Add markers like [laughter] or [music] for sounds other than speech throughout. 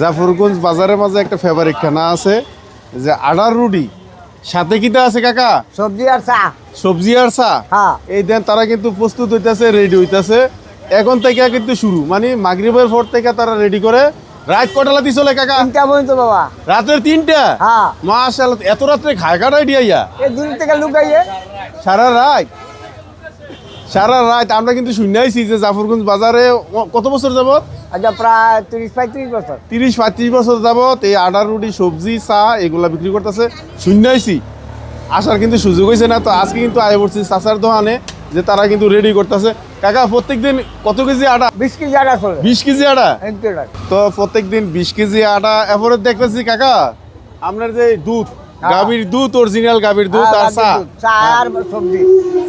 জাফরগঞ্জ বাজারের মাঝে একটা ফেভারিট খানা আছে যে আডার রুটি। সাথে কিটা আছে কাকা? সবজি আর চা। সবজি আর চা? হ্যাঁ। এই দেন তারা কিন্তু প্রস্তুত হইতাছে রেডি হইতাছে। এখন থেকে কিন্তু শুরু। মানে মাগরিবের পর থেকে তারা রেডি করে। রাত কটালাতি চলে কাকা? তিনটা পর্যন্ত বাবা। রাতের তিনটা? হ্যাঁ। মাশাআল্লাহ এত রাত্রে খায় কাটাই দিয়াইয়া এই দূর থেকে লুকাইয়ে। সারা রাত? সারা রাত আমরা কিন্তু শুনাইছি যে জাফরগঞ্জ বাজারে কত বছর যাবত আচ্ছা প্রায় তিরিশ পঁয়ত্রিশ বছর। তিরিশ পঁয়ত্রিশ বছর যাবত এই আডার রুটি সবজি চা এগুলা বিক্রি করতেছে। শুনাইছি আসার কিন্তু সুযোগ হয়েছে না তো আজকে কিন্তু আয় পড়ছি চাচার দোকানে যে তারা কিন্তু রেডি করতেছে। কাকা প্রত্যেক দিন কত কেজি আটা বিশ কেজি আটা বিশ কেজি আটা তো প্রত্যেক দিন বিশ কেজি আটা এরপরে দেখতেছি কাকা আপনার যে দুধ। গাভীর দুধ অরিজিনাল গাভীর দুধ আর চা। চা আর সবজি।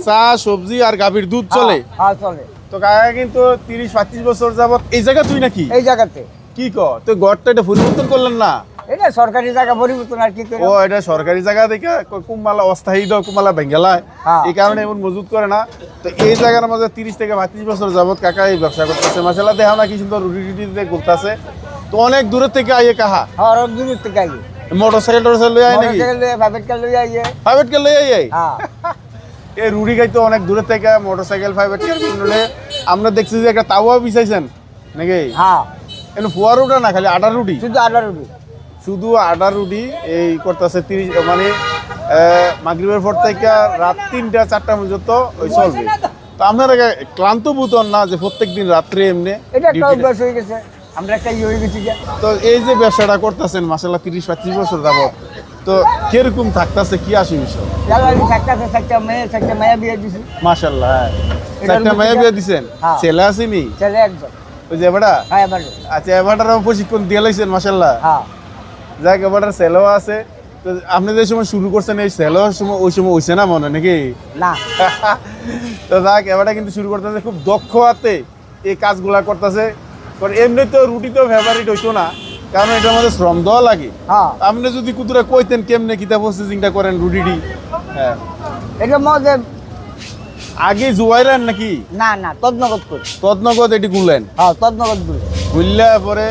চা সবজি আর গাভীর দুধ চলে? হ্যাঁ, হ্যাঁ চলে। তো কাকা কিন্তু তিরিশ পঁয়ত্রিশ বছর যাবত এই জায়গা তুই নাকি? এই জায়গাতে। কি ক? তুই গড়টা এটা পরিবর্তন করলেন না? এটা সরকারি জায়গা পরিবর্তন আর কি করে? ও এটা সরকারি জায়গা দেখে ক- কুমালা অস্থায়ী দাও কুমালা বেঙ্গালায়। হ্যাঁ। এই কারণে এমন মজুত করে না। তো এই জায়গার মাঝে তিরিশ থেকে পঁয়ত্রিশ বছর যাবত কাকা এই ব্যবসা করতেছে। মাসাল্লাহ দেখা না কি সুন্দর রুটি দিয়ে করতেছে তো অনেক দূরের থেকে আইয়ে কাহা? হ্যাঁ অনেক দূর থেকে আইয়ে। মোটর সাইকেল সাইকেল লই আয় নাকি? মোটরসাইকেল প্রাইভেট কার প্রাইভেট কে লই আই হ্যাঁ। [laughs] এই খাইতে অনেক দূরের থেকে মোটর সাইকেল প্রাইভেট কার কিনলে আমরা দেখছি যে একটা তাওয়া বিছাইছেন নাকি? হ্যাঁ। এনে ফুয়ার রুটা না খালি আটার রুটি? শুধু আটা রুটি। শুধু আটার রুটি এই করতেছে তিরিশ মানে মাগরিবের পর থেকে রাত তিনটা চারটা পর্যন্ত ওই চলবে। তো আপনারা ক্লান্ত বুতন না যে প্রত্যেকদিন রাত্রে এমনি এটা একটা অভ্যাস হয়ে গেছে। আমরা একটা ইয়ে হয়ে গেছি তো এই যে ব্যবসাটা করতেছেন মাসাল্লাহ তিরিশ পঁয়ত্রিশ বছর যাবত তো কীরকম থাকতেছে কি আসে বিষয়? মেয়ে মেয়ে বিয়ে দিছি। মাসাল্লাহ হ্যাঁ। মেয়ে বিয়ে দিছেন? হ্যাঁ। ছেলে আসেনি ছেলে একজন। ওই যে এবারটা? হ্যাঁ আচ্ছা এবারটারও প্রশিক্ষণ দিয়ে লাইছেন মাসাল্লাহ হ্যাঁ। যাক এবারটার ছেলেও আছে। তো আপনি যে সময় শুরু করছেন এই ছেলেও সময় ওই সময় হইছে না মনে নাকি? না। [laughs] তো যাক এবারটা কিন্তু শুরু করতেছে খুব দক্ষ হাতে এই কাজগুলা করতেছে। কারণ এমনি তো রুটি তো ফেভারিট হইতো না। কারণ এটার মধ্যে শ্রম দেওয়া লাগে। হ্যাঁ। আপনি যদি কুতুরা কইতেন কেমনে কিতা প্রসেসিংটা করেন রুটিটি? হ্যাঁ। এটা মধ্যে আগে জুয়াইলেন নাকি? না না তদনগত করি। তদনগদ এটি গুললেন হ্যাঁ তদনগত করি। গুললে পরে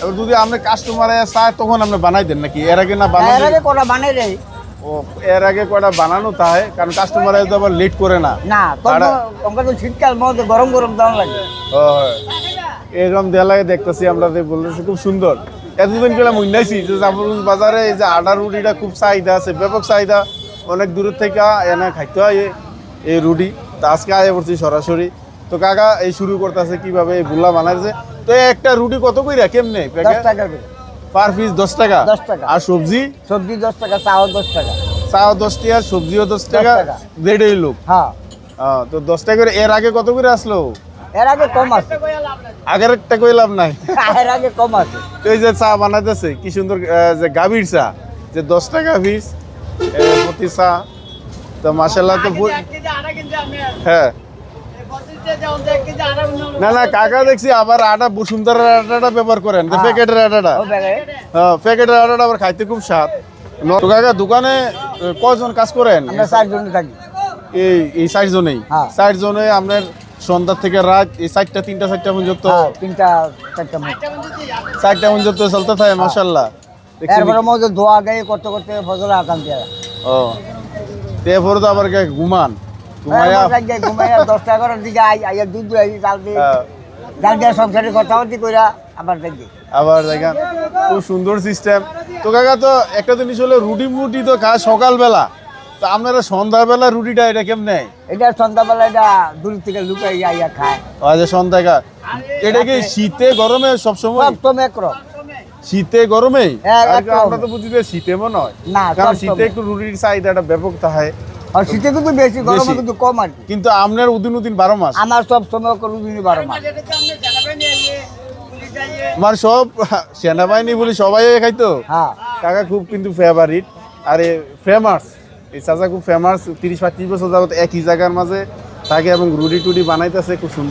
এবার যদি আপনি কাস্টমারে চায় তখন আপনি বানাই দেন নাকি? এর আগে না এর বানাই আগে কটা বানাই রে ও এর আগে কয়টা বানানো তাই? কারণ কাস্টমারে তো আবার করে না। না তো শীতকাল মধ্যে গরম গরম দাম লাগে। ও এরকম দেলায় দেখতেছি আমরা যে বলতেছি খুব সুন্দর। এতদিন গেলাম উন্নাইছি যে জাফরগঞ্জ বাজারে এই যে আটা রুটিটা খুব চাহিদা আছে ব্যাপক চাহিদা। অনেক দূরের থেকে এনে খাইতে হয় এই রুটি। তো আজকে আয় পড়ছি সরাসরি। তো কাকা এই শুরু করতেছে কীভাবে এই বুল্লা বানাইছে? তো একটা রুটি কত কইরা কেমনে? দশ টাকা পার পিস দশ টাকা। 10 টাকা। আর সবজি? সবজি দশ টাকা চাও দশ টাকা। চাও দশ টাকা সবজিও দশ টাকা। দেড়ই লোক। হ্যাঁ। তো দশ টাকা করে এর আগে কত করে আসলো? এর আগে কম আছে। আগের একটা কইলাম নাই? [laughs] এর আগে কম আছে। তো এই যে চা বানাইতেছে কি সুন্দর আহ, যে গাভীর চা যে দশ টাকা পিস প্রতি চা। তো মাসাল্লাহ তো হ্যাঁ। না না কাকা দেখছি আবার আটা বসুন্ধরার আটাটা ব্যবহার করেন হ্যাঁ। প্যাকেটের আটাটা। হ্যাঁ প্যাকেটের আটাটা আবার খাইতে খুব স্বাদ। কাকা দোকানে কজন কাজ করেন? আমরা চারজন থাকি। এই এই জনেই হ্যাঁ। জনে আপনার সন্ধ্যা থেকে রাত এই চারটা তিনটা চারটা পর্যন্ত? তিনটা চারটা চারটা পর্যন্ত চলতে থাকে মাসাল্লাহ এরপরে মধ্যে ধোয়া গায়ে করতে করতে ও। তো আবার ঘুমান। ঘুমায়া দশটা এগারোটার দিকে আই আইয়া দুধ দুই আই জাল দিয়ে। হ্যাঁ, জাল দিয়ে সংসারে কথাবার্তি কইরা আবার দেখি আবার দেখেন খুব সুন্দর সিস্টেম তো কাকা তো একটা জিনিস হলো রুটি মুটি তো সকালবেলা। তো আপনারা সন্ধ্যাবেলা রুটিটা এটা কেমনে? এটা সন্ধ্যাবেলা এটা দূর থেকে লুকাই আইয়া খায়। আজ সন্ধ্যা এটা কি শীতে গরমে সবসময়? সব তো একরকম। শীতে গরমে? হ্যাঁ, আমরা তো বুঝি যে শীতে মনে হয়। না, কারণ শীতে। একটু রুটির চাহিদাটা ব্যাপক থাকে। আর শীতে কিন্তু বেশি গরমে কিন্তু কম আর কি। কিন্তু আপনার উদিন উদিন বারো মাস। আমার সব সময় উদিনই বারো মাস। আমার সব সেনাবাহিনী বলি সবাই খাইতো। হ্যাঁ। কাকা খুব কিন্তু ফেভারিট আর ফেমাস এই চাচা খুব ফেমাস তিরিশ পঁয়ত্রিশ বছর যাবত একই জায়গার মাঝে থাকে এবং রুটি টুটি বানাইতেছে খুব সুন্দর।